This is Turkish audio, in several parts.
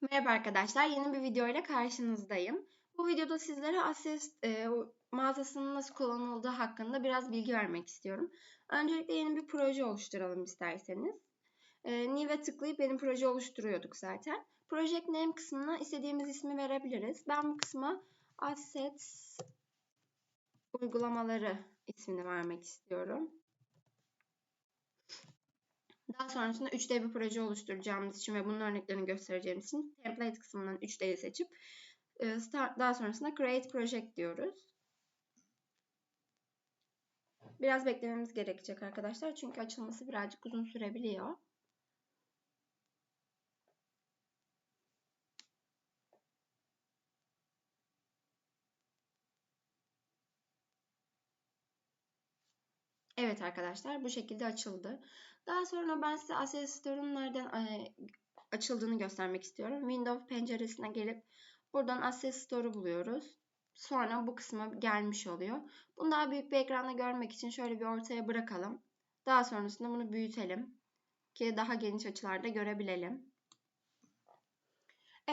Merhaba arkadaşlar, yeni bir video ile karşınızdayım. Bu videoda sizlere Access e, mağazasının nasıl kullanıldığı hakkında biraz bilgi vermek istiyorum. Öncelikle yeni bir proje oluşturalım isterseniz. E, New'e tıklayıp benim proje oluşturuyorduk zaten. Project Name kısmına istediğimiz ismi verebiliriz. Ben bu kısma Assets uygulamaları ismini vermek istiyorum. Daha sonrasında 3D bir proje oluşturacağımız için ve bunun örneklerini göstereceğimiz için template kısmından 3D'yi seçip e, start, daha sonrasında create project diyoruz. Biraz beklememiz gerekecek arkadaşlar. Çünkü açılması birazcık uzun sürebiliyor. Evet arkadaşlar bu şekilde açıldı. Daha sonra ben size Access Store'un nereden e, açıldığını göstermek istiyorum. Windows penceresine gelip buradan Access Store'u buluyoruz. Sonra bu kısma gelmiş oluyor. Bunu daha büyük bir ekranda görmek için şöyle bir ortaya bırakalım. Daha sonrasında bunu büyütelim. Ki daha geniş açılarda görebilelim.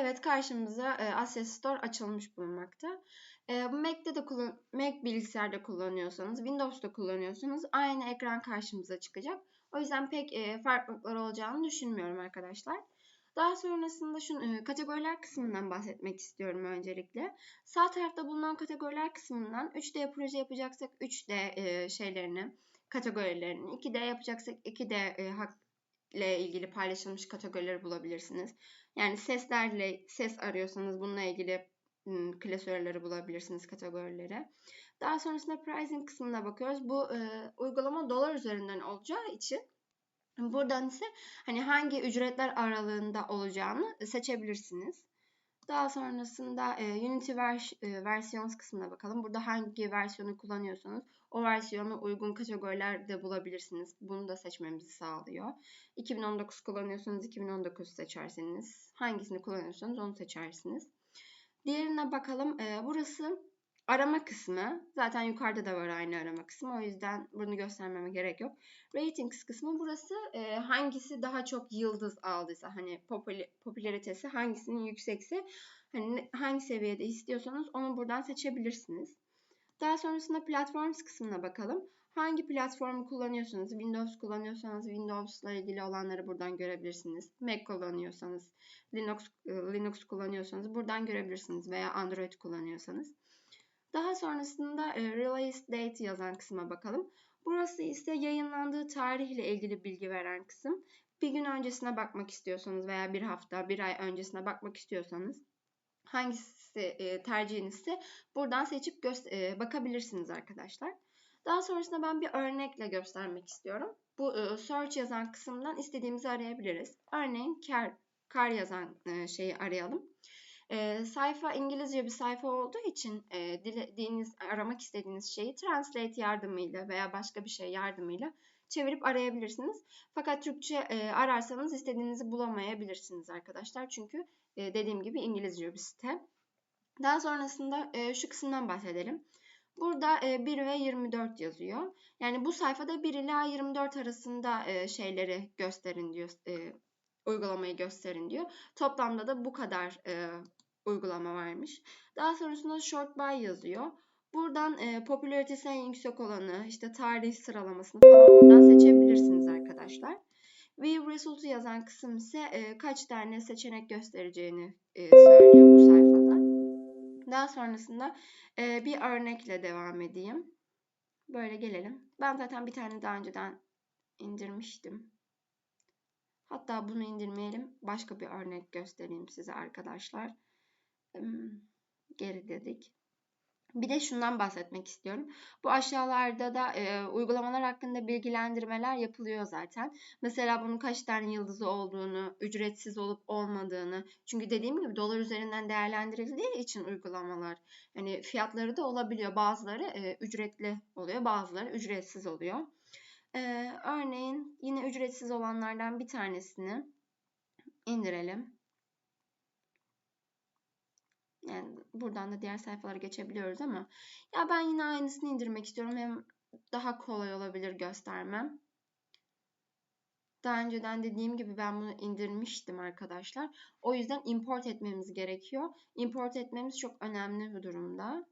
Evet karşımıza e, Access Store açılmış bulunmakta. E, bu Mac'te de kullan Mac bilgisayarda kullanıyorsanız, Windows'ta kullanıyorsanız aynı ekran karşımıza çıkacak. O yüzden pek e, farklılıklar olacağını düşünmüyorum arkadaşlar. Daha sonrasında şu e, kategoriler kısmından bahsetmek istiyorum öncelikle. Sağ tarafta bulunan kategoriler kısmından 3D proje yapacaksak 3D e, şeylerini, kategorilerini, 2D yapacaksak 2D e, hak ile ilgili paylaşılmış kategorileri bulabilirsiniz. Yani seslerle ses arıyorsanız bununla ilgili klasörleri bulabilirsiniz kategorileri. Daha sonrasında pricing kısmına bakıyoruz. Bu e, uygulama dolar üzerinden olacağı için buradan ise hani hangi ücretler aralığında olacağını seçebilirsiniz. Daha sonrasında e, Unity vers e, versiyons kısmına bakalım. Burada hangi versiyonu kullanıyorsanız o versiyonu uygun kategorilerde bulabilirsiniz. Bunu da seçmemizi sağlıyor. 2019 kullanıyorsanız 2019 seçersiniz. Hangisini kullanıyorsanız onu seçersiniz. Diğerine bakalım. E, burası arama kısmı. Zaten yukarıda da var aynı arama kısmı. O yüzden bunu göstermeme gerek yok. Ratings kısmı burası e, hangisi daha çok yıldız aldıysa hani popüler, popülaritesi hangisinin yüksekse hani hangi seviyede istiyorsanız onu buradan seçebilirsiniz. Daha sonrasında platforms kısmına bakalım. Hangi platformu kullanıyorsanız, Windows kullanıyorsanız Windows ile ilgili olanları buradan görebilirsiniz. Mac kullanıyorsanız, Linux e, Linux kullanıyorsanız buradan görebilirsiniz veya Android kullanıyorsanız. Daha sonrasında e, Release Date yazan kısma bakalım. Burası ise yayınlandığı tarihle ilgili bilgi veren kısım. Bir gün öncesine bakmak istiyorsanız veya bir hafta, bir ay öncesine bakmak istiyorsanız hangisi e, tercihinizse buradan seçip e, bakabilirsiniz arkadaşlar. Daha sonrasında ben bir örnekle göstermek istiyorum. Bu e, search yazan kısımdan istediğimizi arayabiliriz. Örneğin car, car yazan şeyi arayalım. E, sayfa İngilizce bir sayfa olduğu için e, dilediğiniz, aramak istediğiniz şeyi translate yardımıyla veya başka bir şey yardımıyla çevirip arayabilirsiniz. Fakat Türkçe e, ararsanız istediğinizi bulamayabilirsiniz arkadaşlar. Çünkü e, dediğim gibi İngilizce bir site. Daha sonrasında e, şu kısımdan bahsedelim. Burada e, 1 ve 24 yazıyor. Yani bu sayfada 1 ila 24 arasında şeyleri gösterin diyor. Uygulamayı gösterin diyor. Toplamda da bu kadar uygulama varmış. Daha sonrasında short by yazıyor. Buradan e, popülaritesi en yüksek olanı, işte tarih sıralamasını falan buradan seçebilirsiniz arkadaşlar. View Result'u yazan kısım ise e, kaç tane seçenek göstereceğini e, söylüyor bu sayfada. Daha sonrasında e, bir örnekle devam edeyim. Böyle gelelim. Ben zaten bir tane daha önceden indirmiştim. Hatta bunu indirmeyelim. Başka bir örnek göstereyim size arkadaşlar. Geri dedik. Bir de şundan bahsetmek istiyorum. Bu aşağılarda da e, uygulamalar hakkında bilgilendirmeler yapılıyor zaten. Mesela bunun kaç tane yıldızı olduğunu, ücretsiz olup olmadığını. Çünkü dediğim gibi dolar üzerinden değerlendirildiği için uygulamalar. Yani fiyatları da olabiliyor. Bazıları e, ücretli oluyor, bazıları ücretsiz oluyor. E, örneğin yine ücretsiz olanlardan bir tanesini indirelim. Yani buradan da diğer sayfalara geçebiliyoruz ama ya ben yine aynısını indirmek istiyorum. Hem daha kolay olabilir göstermem. Daha önceden dediğim gibi ben bunu indirmiştim arkadaşlar. O yüzden import etmemiz gerekiyor. Import etmemiz çok önemli bu durumda.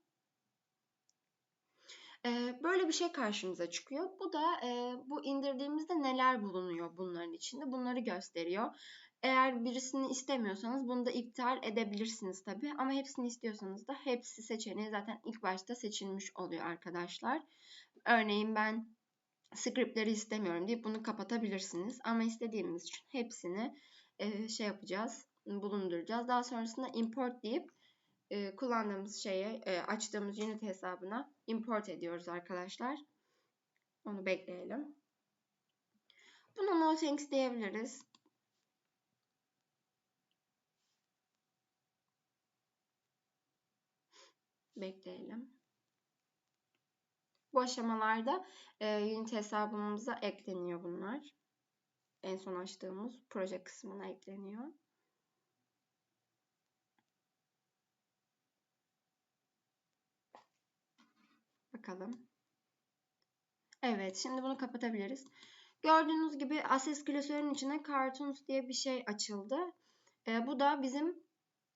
Ee, böyle bir şey karşımıza çıkıyor. Bu da e, bu indirdiğimizde neler bulunuyor bunların içinde bunları gösteriyor. Eğer birisini istemiyorsanız bunu da iptal edebilirsiniz tabii. Ama hepsini istiyorsanız da hepsi seçeneği zaten ilk başta seçilmiş oluyor arkadaşlar. Örneğin ben scriptleri istemiyorum deyip bunu kapatabilirsiniz. Ama istediğimiz için hepsini e, şey yapacağız, bulunduracağız. Daha sonrasında import deyip e, kullandığımız şeye, e, açtığımız unit hesabına import ediyoruz arkadaşlar. Onu bekleyelim. Buna no thanks diyebiliriz. Bekleyelim. Bu aşamalarda e, unit hesabımıza ekleniyor bunlar. En son açtığımız proje kısmına ekleniyor. Bakalım. Evet, şimdi bunu kapatabiliriz. Gördüğünüz gibi Access klasörünün içine Cartoons diye bir şey açıldı. E, bu da bizim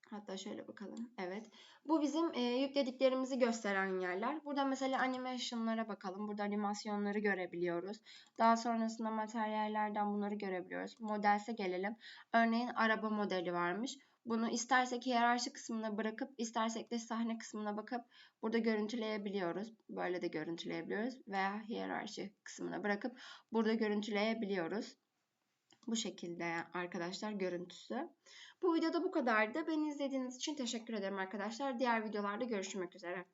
Hatta şöyle bakalım. Evet. Bu bizim e, yüklediklerimizi gösteren yerler. Burada mesela animation'lara bakalım. Burada animasyonları görebiliyoruz. Daha sonrasında materyallerden bunları görebiliyoruz. Modelse gelelim. Örneğin araba modeli varmış. Bunu istersek hiyerarşi kısmına bırakıp istersek de sahne kısmına bakıp burada görüntüleyebiliyoruz. Böyle de görüntüleyebiliyoruz veya hiyerarşi kısmına bırakıp burada görüntüleyebiliyoruz. Bu şekilde arkadaşlar görüntüsü. Bu videoda bu kadardı. Beni izlediğiniz için teşekkür ederim arkadaşlar. Diğer videolarda görüşmek üzere.